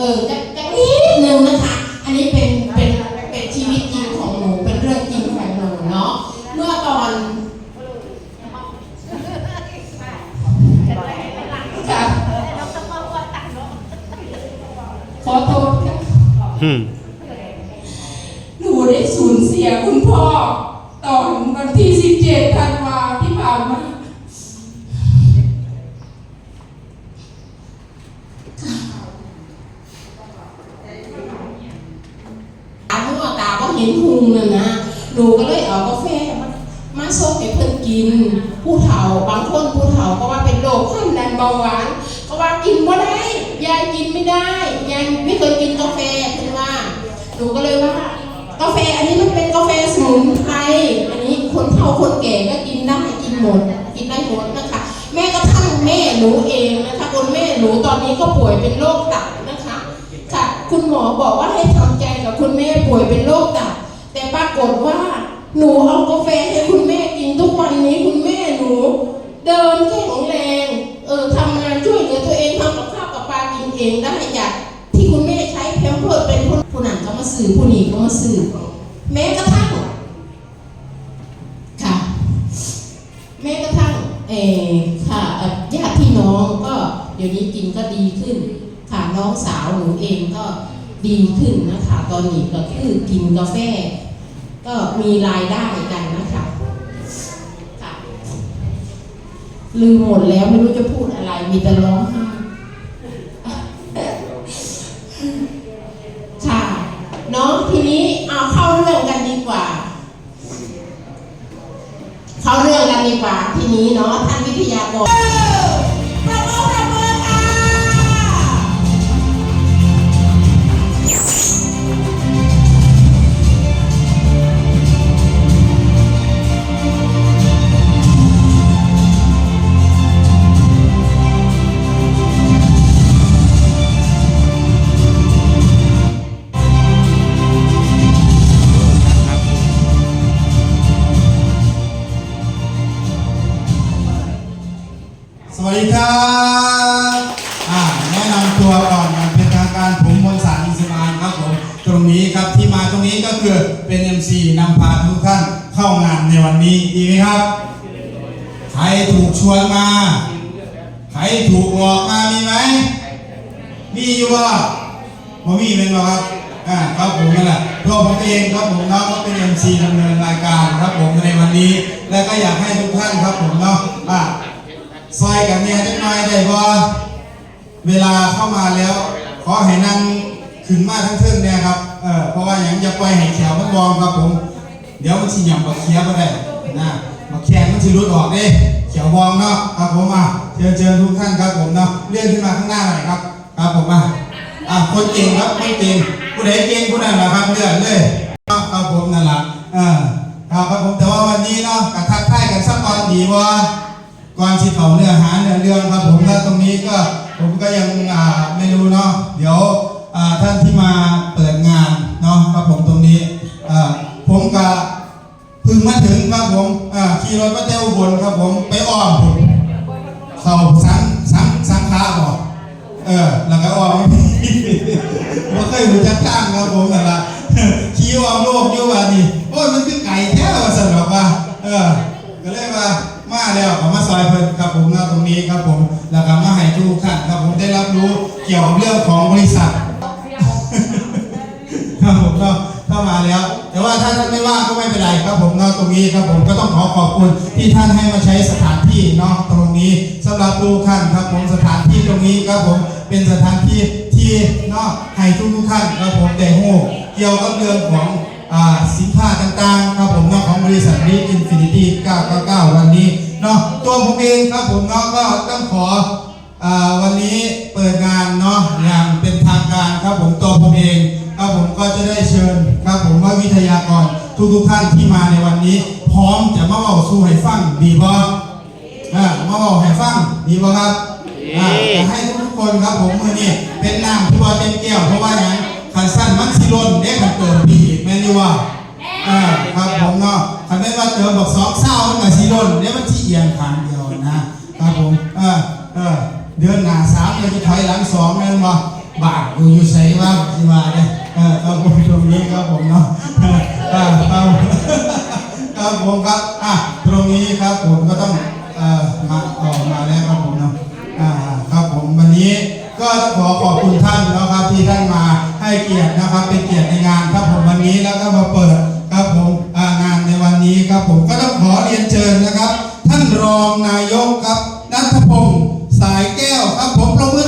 ออจะจะนิดนึงนะคะ อันนี้เป็นเป็นเป็นชีวิตจริงของหนูเป็นเรื่องจริงของหนูเนาะเมื่อตอนค่ะขอโทษค่ะ อืม หนูได้สูญเสียคุณพ่อ ตอนวันที่ 17ธันวาที่ผ่านมา ตาเมื่อตาก็ เห็นพุงน่ะนะหนูก็เลยเอากาแฟมามาส่งให้เพื่อนกิน ผู้เฒ่าบางคนผู้เฒ่าก็ว่าเป็นโรคความดันเบาหวานก็ว่ากินไม่ได้ยายกินไม่ได้ยายไม่เคยกินกาแฟเพื่นว่าหนูก็เลยว่ากาแฟอันนี้มันเป็นกาแฟสมุนไพรอันนี้คนเฒ่าคนแก่ก็กินได้กินหมดกินได้หมดนะคะแม้กระทั่งแม่หนูเองนะคะคุณแม่หนูตอนนี้ก็ป่วยเป็นโรคตับนะคะค่ะคุณหมอบอกว่าให้ท แม่ป่วยเป็นโรคตับแต่ปรากฏว่าหนูเอากาแฟให้คุณแม่กินทุกวันนี้คุณแม่หนู เดินแข็งแรงเออทำงานช่วยเหลือตัวเองทำกับข้าวกับปลากินเองได้จากที่คุณแม่ใช้แพมเพิร์สเป็นผู้ผู้นั้นก็มาสื่อผู้นี้ก็มาสื่อแม้กระทั่งค่ะ แม้กระทั่งเออค่ะญาติพี่น้องก็เดี๋ยวนี้กินก็ดีขึ้นค่ะน้องสาวหนูเองก็ ดีขึ้นนะคะ ตอนนี้ก็คือกินกาแฟ ก็มีรายได้กันนะคะค่ะลืมหมดแล้วไม่รู้จะพูดอะไร มีแต่ร้องไห้ค่ะเนาะทีนี้เอาเข้าเรื่องกันดีกว่า เข้าเรื่องกันดีกว่า ทีนี้เนาะท่านวิทยากร ถูกชวนมา ใครถูกหลอกมามีไหม มีอยู่ว่าบ่มีเป็นบ่ครับ อ่าครับผมนั่นแหละตัวผมเองครับผมเนาะก็เป็น MC ดำเนินรายการครับผมในวันนี้ และก็อยากให้ทุกท่านครับผมเนาะอ่าซอยกันเนี่ยจักหน่อยได้บ่เวลาเข้ามาแล้ว ขอให้นั่งขึ้นมาทั้งเทิงเนี่ยครับเออเพราะว่าอย่างจะปล่อยให้แขวมันวองครับผม เดี๋ยวมันสิหย่ำบักเคียบ่ได้นะบักแขนมันสิรุดออกเด้ ขียววองเนาะครับผมอะเชิญเชิญทุกท่านครับผมเนาะเลื่อนขึ้นมาข้างหน้าหน่อยครับครับผมอะอะคนเก่งครับคนเก่งผู้ใดเก่งผู้นั้นแหละครับเลื่อนเลยครับผมนั่นแหละเออครับครับผมแต่ว่าวันนี้เนาะกระทักทายกันสักตอนดีบ่ก่อนที่เขาเนื้อหาเนื้อเรื่องครับผมและตรงนี้ก็ผมก็ยังอ่าไม่รู้เนาะเดี๋ยวอ่าท่านที่มาเปิดงานเนาะครับผมตรงนี้อ่าผมก็เพึ่งมาถึงครับผมอ่าขี่รถมาเที่ยวบลครับผมไปอ้อมผมเขาสังสังสังขาบอกเออแล้วก็อ้อมว่าเคยรู้จักทางครับผมนั่ละขี่อ้อมโลกอยู่ว่านี่โอ้ยมันคือไก่แท้ว่าสนุกว่าเออก็เลยว่ามาแล้วมาซอยเพิ่นครับผมณตรงนี้ครับผม แล้วก็มาให้ทุกท่านครับผมได้รับรู้เกี่ยวกับเรื่องของบริษัท ทุกท่านครับผมสถานที่ตรงนี้ครับผมเป็นสถานที่ที่เนาะให้ทุกทุกท่านครับผมได้หูเกี่ยวกับเรื่องของสินค้าต่างๆครับผมเนาะของบริษัทนี้อินฟินิตี้999 วันนี้เนาะตัวผมเองครับผมเนาะก็ต้องขอวันนี้เปิดงานเนาะอย่างเป็นทางการครับผมตัวผมเองครับผมก็จะได้เชิญครับผมว่าวิทยากรทุกทุกๆท่านที่มาในวันนี้ พร้อมจะมาเล่าสู่ให้ฟังดีบ่ อ่ามาบอกให้ฟังดีบ่ครับอ่าจะให้ทุกๆคนครับผมมือนี่เป็นน้ำที่ว่าเป็นแก้วเพราะว่าอย่างขันสั้นมันสิลนเด็กขันเติดปีแม่นี่ว่าอ่าครับผมเนาะขันไม่ว่าเติมบอกสองเศร้ามันกับสิลนเดี๋ยวมันที่เอียงขางเดียวนะครับผมเออเออเดือนหน้าสามเราจะถอยหลังสองแม่นบ่บาทกูอยู่ใส่ว่าสิว่าเนี่ยเออครับผมตรงนี้ครับผมเนาะอ่าครับครับผมครับอะตรงนี้ครับผมก็ต้อง มาออกมาแล้วครับผมเนาะอ่าครับผมวันนี้ก็ต้องขอขอบคุณท่านนะครับที่ท่านมาให้เกียรตินะครับ เป็นเกียรติในงานครับผมวันนี้แล้วก็มาเปิดครับผมงานในวันนี้ครับผมก็ต้องขอเรียนเชิญนะครับ ท่านรองนายกครับนัทพงศ์สายแก้วครับผมประมือ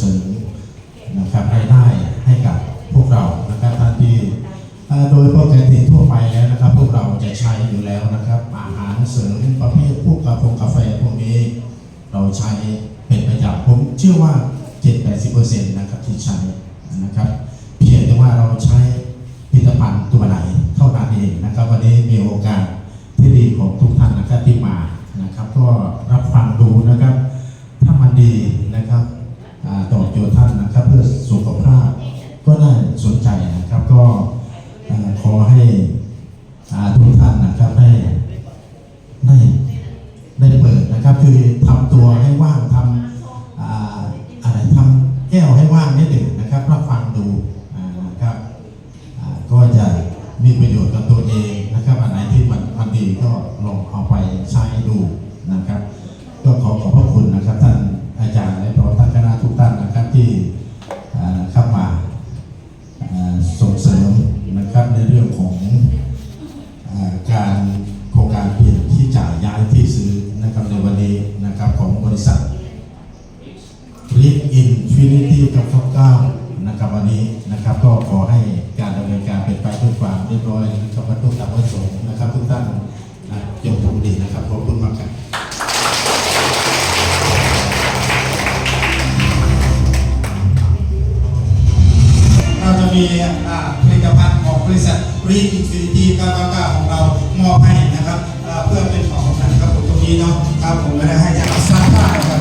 เสริมนะครับรายได้ให้กับพวกเรานะครับท่านที่โดยปกติทั่วไปแล้วนะครับ พวกเราจะใช้อยู่แล้วนะครับอาหารเสริมประเภทพวกกาแฟกาแฟพวกนี้ เราใช้เป็นประจำผมเชื่อว่า 7-80%นะครับที่ใช้นะครับ รีดอินฟินิตี้999 ของเรามอบให้นะครับเพื่อเป็นของนครับผมตรงนี้เนาะครับผมไม่ได้ให้จากซักผ้าครับ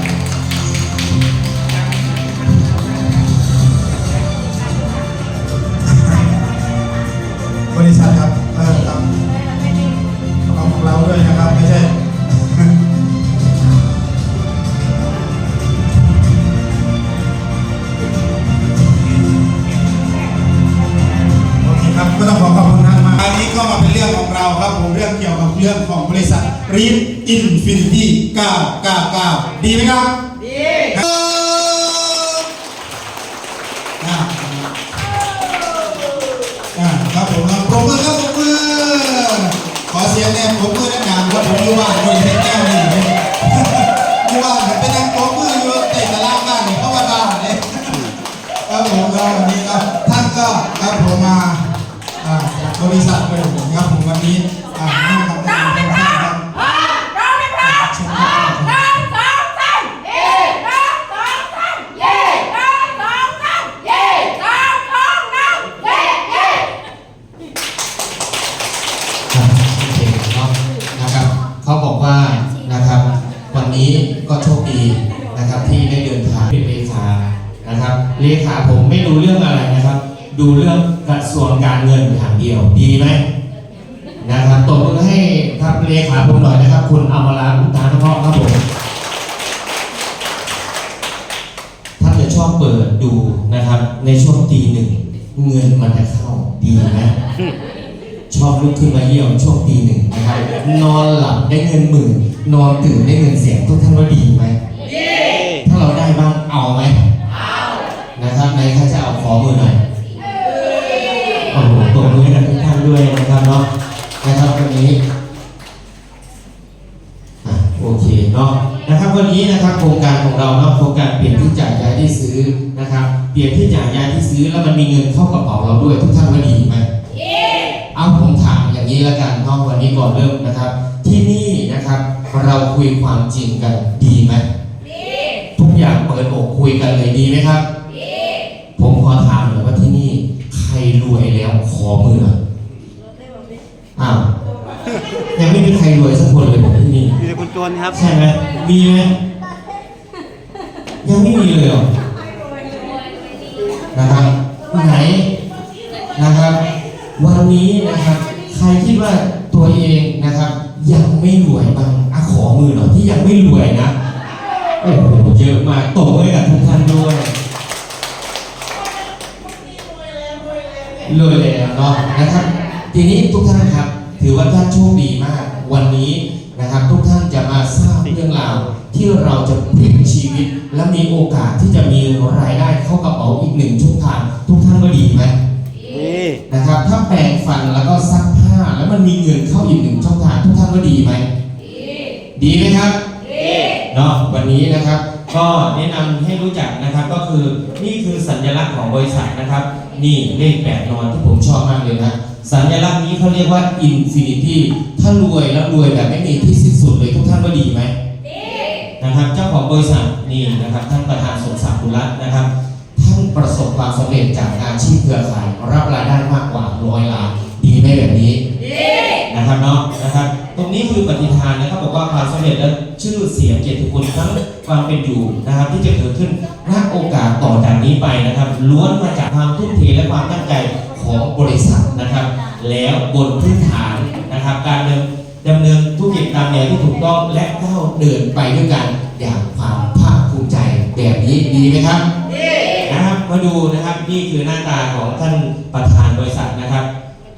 เรื่องเกี่ยวกับเรื่องของบริษัทรีดอินฟินิตี้999 ดีไหมครับ ดีอ่าอ่าครับผมครับปรบมือครับปรบมือขอเสียงแน่ปรบมือแนะนำว่าผมอยู่บ้านด้วยให้แก้วนี่อยู่บ้านผมเป็นยังปรบมืออยู่เตะตะล่างบ้านนี่เข้ามาบ้านเลยครับผมครับวันนี้ก็ท่านก็ครับผมมาอ่าจากบริษัทเลยผมครับผมวันนี้อ่า ดูเรื่องกระทรวงการเงินอย่างเดียวดีไหมนะครับตบมือให้ครับเลขาผมหน่อยนะครับ คุณอมราอุตตานเพราะครับผมท่านจะชอบเปิดดูนะครับ ในช่วงตีหนึ่งเงินมันจะเข้าดีไหมชอบลุกขึ้นมาเยี่ยมช่วงตีหนึ่งนะครับนอนหลับได้เงินหมื่นนอนตื่นได้เงินแสนทุกท่านว่าดีไหมดีถ้าเราได้บ้างเอาไหมเอานะครับในข้าจะเอาขอมือหน่อย โอ้โหตบมือให้กับทุกท่านด้วยนะครับเนาะนะครับวันนี้อะโอเคเนาะนะครับวันนี้นะครับโครงการของเราเนาะโครงการเปลี่ยนที่จ่ายย้ายที่ซื้อนะครับ เปลี่ยนที่จ่ายย้ายที่ซื้อแล้วมันมีเงินเข้ากระเป๋าเราด้วยทุกท่านว่าดีไหมเอาผมถามอย่างนี้แล้วกันเนาะวันนี้ก่อนเริ่มนะครับ ที่นี่นะครับเราคุยความจริงกันดีไหมดีทุกอย่างเปิดอกคุยกันเลยดีไหมครับ รรวยแล้วขอมือหน่อยอ้าวยังไม่มีใครรวยสักคนเลยผมที่นี่มีแต่คนจนครับ ใช่ไหมมีไหมยังไม่มีเลยเหรอนะครับไหนนะครับ วันนี้นะครับ ใครคิดว่าตัวเองนะครับ ยังไม่รวยบ้างอะขอมือหน่อยที่ยังไม่รวยนะโอ้โหเยอะมากตบมือให้กับทุกท่านด้วย รวยแล้วเนาะนะครับ ทีนี้ทุกท่านครับ ถือว่าท่านโชคดีมาก วันนี้นะครับ ทุกท่านจะมาทราบเรื่องราว ที่เราจะพลิกชีวิต และมีโอกาสที่จะมีรายได้เข้ากระเป๋าอีกหนึ่งช่องทางทุกท่านว่าดีไหมนี่นะครับ ถ้าแปรงฟันแล้วก็ซักผ้าแล้วมันมีเงินเข้าอีกหนึ่งช่องทางทุกท่านว่าดีไหมดีดีไหมครับดีเนาะวันนี้นะครับ ก็แนะนำให้รู้จักนะครับก็คือนี่คือสัญลักษณ์ของบริษัทนะครับ นี่เลขแปดนอนที่ผมชอบมากเลยนะสัญลักษณ์นี้เขาเรียกว่า Infinity ถ้ารวยแล้วรวยแบบไม่มีที่สิ้นสุดเลยทุกท่านว่าดีไหมนะครับเจ้าของบริษัทนี่นะครับท่านประธานสมศักดิ์บุรัตน์นะครับท่านประสบความสำเร็จจากอาชีพเครือข่ายรับรายได้มากกว่าร้อยล้านดีไหมแบบนี้ดีนะครับเนาะนะครับ ตรงนี้คือปฏิทานนะครับบอกว่าความสำเร็จและชื่อเสียงเกียรติคุณทั้งความเป็นอยู่นะครับ ที่จะเกิดขึ้นณโอกาสต่อจากนี้ไปนะครับ ล้วนมาจากความทุ่มเทและความตั้งใจของบริษัทนะครับ แล้วบนพื้นฐานนะครับ การดำดำเนินธุรกิจตามแนวที่ถูกต้องและก้าวเดินไปด้วยกันอย่างความภาคภูมิใจแบบนี้ดีไหมครับนะครับมาดูนะครับนี่คือหน้าตาของท่านประธานบริษัทนะครับ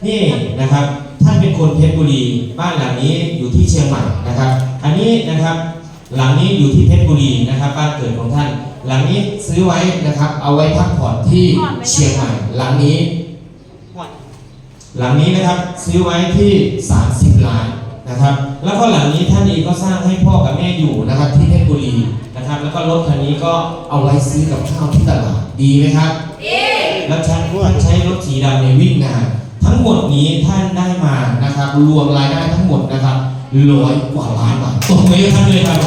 นี่นะครับานเป็นคนเพชรบุรี บ้านหลังนี้อยู่ที่เชียงใหม่นะครับ อันนี้นะครับหลังนี้อยู่ที่เพชรบุรีนะครับบ้านเกิดของท่าน หลังนี้ซื้อไว้นะครับ เอาไว้พักผ่อนที่เชียงใหม่ หลังนี้ หลังนี้นะครับซื้อไว้ที่ 30 ล้านนะครับ แล้วก็หลังนี้ท่านเองก็สร้างให้พ่อกับแม่อยู่นะครับ ที่เพชรบุรีนะครับ แล้วก็รถคันนี้ก็เอาไว้ซื้อกับข้าวที่ตลาดดีไหมครับดีแล้วท่านท่านใช้รถสีดำในวิ่งงาน ทั้งหมดนี้ท่านได้มานะครับ รวมรายได้ทั้งหมดนะครับร้อยกว่าล้านบาทตบมือให้ท่านเลยครับ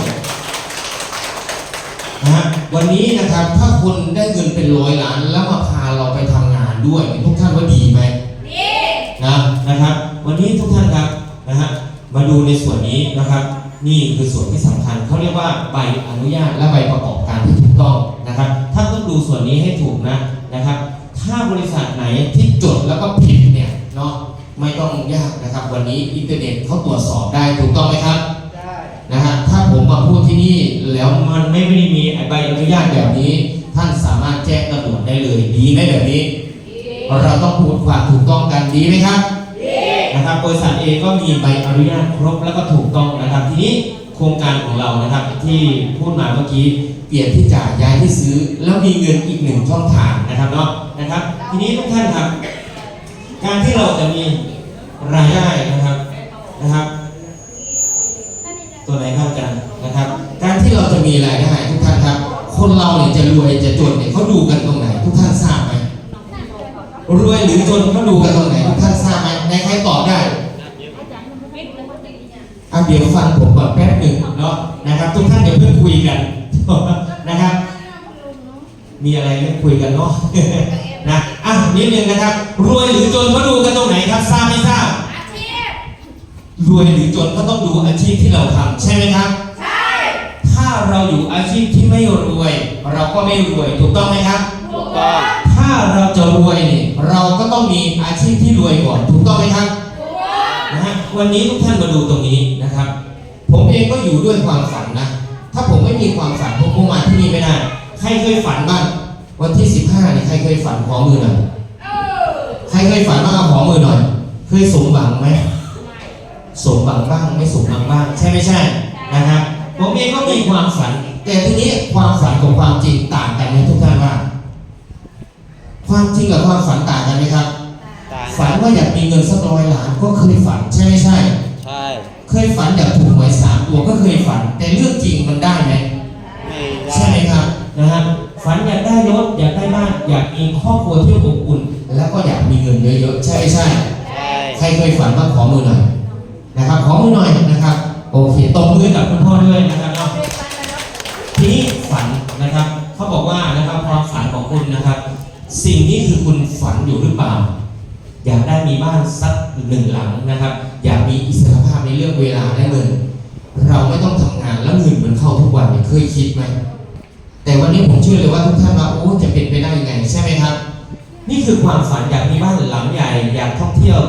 นะฮะวันนี้นะครับถ้าคนได้เงินเป็นร้อยล้านแล้วมาพาเราไปทำงานด้วยทุกท่านว่าดีไหมนะนะครับ วันนี้ทุกท่านครับนะฮะมาดูในส่วนนี้นะครับ นี่คือส่วนที่สำคัญเขาเรียกว่าใบอนุญาตและใบประกอบการที่ถูกต้องนะครับท่านต้องดูส่วนนี้ให้ถูกนะนะครับ ถ้าบริษัทไหนที่จดแล้วก็ผิด เนี่ยเนาะไม่ต้องยากนะครับ วันนี้อินเทอร์เน็ตเขาตรวจสอบได้ถูกต้องไหมครับนะฮะถ้าผมมาพูดที่นี่แล้วมันไม่ได้มีใบอนุญาตแบบนี้ ท่านสามารถแจ้งตำรวจได้เลยดีไหมแบบนี้ เราต้องพูดความถูกต้องกันดีไหมครับนะครับบริษัทเองก็มีใบอนุญาตครบแล้วก็ถูกต้องนะครับทีนี้โครงการของเรานะครับที่พูดมาเมื่อกี้เปลี่ยนที่จ่ายย้ายที่ซื้อ แล้วมีเงินอีกหนึ่งช่องทางนะครับเนาะนะครับ ทีนี้ทุกท่านครับ การที่เราจะมีรายได้นะครับนะครับ ตัวไหนครับอาจารย์นะครับ การที่เราจะมีรายได้ทุกท่านครับ คนเราเนี่ยจะรวยจะจนเนี่ยเขาดูกันตรงไหน ทุกท่านทราบไหมรวยหรือจนเขาดูกันตรงไหนทุกท่านทราบไหมในใครตอบได้อะเดี๋ยวฟังผมก่อนแป๊บหนึ่งเนาะนะครับ ทุกท่านเดี๋ยวเพิ่งคุยกันนะครับ มีอะไรเรื่องคุยกันเนาะนะ อะนิดนึงนะครับ รวยหรือจนเขาดูกันตรงไหนครับทราบไม่ทราบรวยหรือจนก็ต้องดูอาชีพที่เราทำใช่ไหมครับ ใช่ ถ้าเราอยู่อาชีพที่ไม่รวย เราก็ไม่รวยถูกต้องไหมครับ ถูกต้อง ถ้าเราจะรวยเนี่ยเราก็ต้องมีอาชีพที่รวยก่อนถูกต้องไหมครับนะฮะวันนี้ทุกท่านมาดูตรงนี้นะครับ ผมเองก็อยู่ด้วยความฝันนะ ถ้าผมไม่มีความฝันผมคงมาที่นี่ไม่ได้ ใครเคยฝันบ้างวันที่15นี่ใค รเคยฝันขอมือหน่อยใครเคยฝันบ้างเอาขอมือหน่อย เคยสมหวังไหมสมหวังบ้างไม่สมหวังบ้าง ใช่ไม่ใช่นะครับผมเองก็มีความฝัน แต่ทีนี้ความฝันกับความจริงต่างกันไหมทุกท่านว่า ความจริงกับความฝันต่างกันไหมครับ ฝันว่าอยากมีเงินสักร้อยล้านก็เคยฝันใช่ไม่ใช่ ใช่ เคยฝันอยากถูกหวยสามตัวก็เคยฝัน แต่เรื่องจริงมันได้ไหมไม่ใช่ไหมครับนะครับ ฝันอยากได้รถอยากได้บ้าน อยากมีครอบครัวที่อบอุ่นแล้วก็อยากมีเงินเยอะๆใช่ไม่ใช่ใช่ ใครเคยฝันบ้างขอมือหน่อยนะครับขอมือหน่อยนะครับโอเคตบมือกับคุณพ่อด้วยนะครับเนาะทีนี้ฝันนะครับเขาบอกว่านะครับความฝันของคุณนะครับ สิ่งนี้คือคุณฝันอยู่หรือเปล่า อยากได้มีบ้านสักหนึ่งหลังนะครับ อยากมีอิสรภาพในเรื่องเวลาและเงิน เราไม่ต้องทำงานแล้วเงินมันเข้าทุกวันเนี่ยเคยคิดไหม แต่วันนี้ผมเชื่อเลยว่าทุกท่านว่าโอ้จะเป็นไปได้ยังไง ใช่ไหมครับ นี่คือความฝันอยากมีบ้านหลังใหญ่อยากท่องเที่ยว